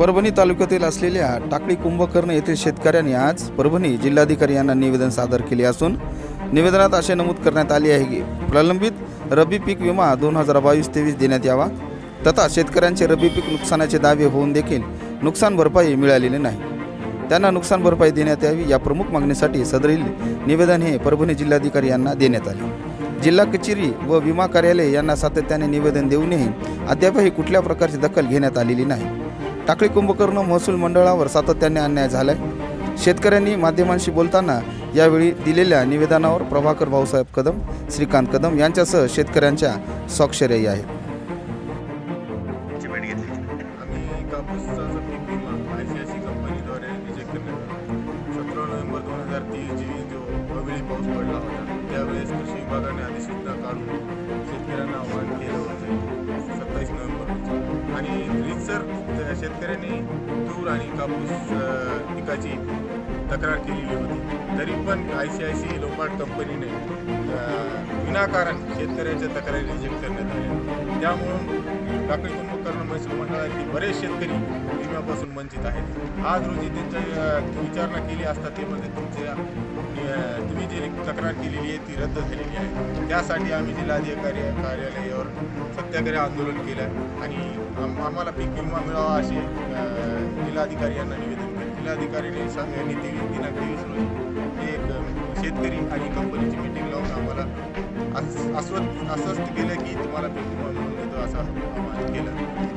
परभणी तालुक्यातील असलेल्या टाकळी कुंभकर्ण येथील शेतकऱ्यांनी आज परभणी जिल्हाधिकारी यांना निवेदन सादर केले असून निवेदनात असे नमूद करण्यात आले आहे की प्रलंबित रब्बी पीक विमा दोन हजार बावीस तेवीस देण्यात यावा तथा शेतकऱ्यांचे रब्बी पीक नुकसानाचे दावे होऊन देखील नुकसान भरपाई मिळालेली नाही. त्यांना नुकसान भरपाई देण्यात यावी या प्रमुख मागणीसाठी सदरील निवेदन हे परभणी जिल्हाधिकारी यांना देण्यात आले. जिल्हा कचेरी व विमा कार्यालय यांना सातत्याने निवेदन देऊनही अद्यापही कुठल्या प्रकारची दखल घेण्यात आलेली नाही. टाकळी कुंभकर्ण महसूल मंडळावर सातत्याने अन्याय झालाय. शेतकऱ्यांनी माध्यमांशी बोलताना यावेळी दिलेल्या निवेदनावर प्रभाकर भाऊसाहेब कदम श्रीकांत कदम यांच्यासह शेतकऱ्यांच्या स्वाक्षऱ्याही आहेत. त्यावेळेस कृषी विभागाने अधिसूचना काढून तर खूप शेतकऱ्यांनी तूर आणि कापूस पिकाची तक्रार केलेली होती. तरी पण आय सी आय सी लोपाट कंपनीने विनाकारण शेतकऱ्यांच्या तक्रारी रिजेक्ट करण्यात आल्या. त्यामुळं टाकळी कुंभकर्ण महसूल मंडळातील बरेच शेतकरी विम्यापासून वंचित आहेत. आज रोजी त्यांच्या विचारणा केली असता ते म्हणजे तुमच्या तक्रार केलेली आहे ती रद्द झालेली आहे. त्यासाठी आम्ही जिल्हाधिकारी कार्यालयावर सत्याग्रह आंदोलन केलं आहे. आणि आम्हाला पीक विमा मिळावा असे जिल्हाधिकारी यांना निवेदन केलं. जिल्हाधिकाऱ्यांनी सांग दिनांक तेवीस रोजी एक शेतकरी आणि कंपनीची मीटिंग लावून आम्हाला आस- आश्वस्त आश्वस्त केलं की तुम्हाला पीक विमा मिळून देतो असं आम्हाला केलं.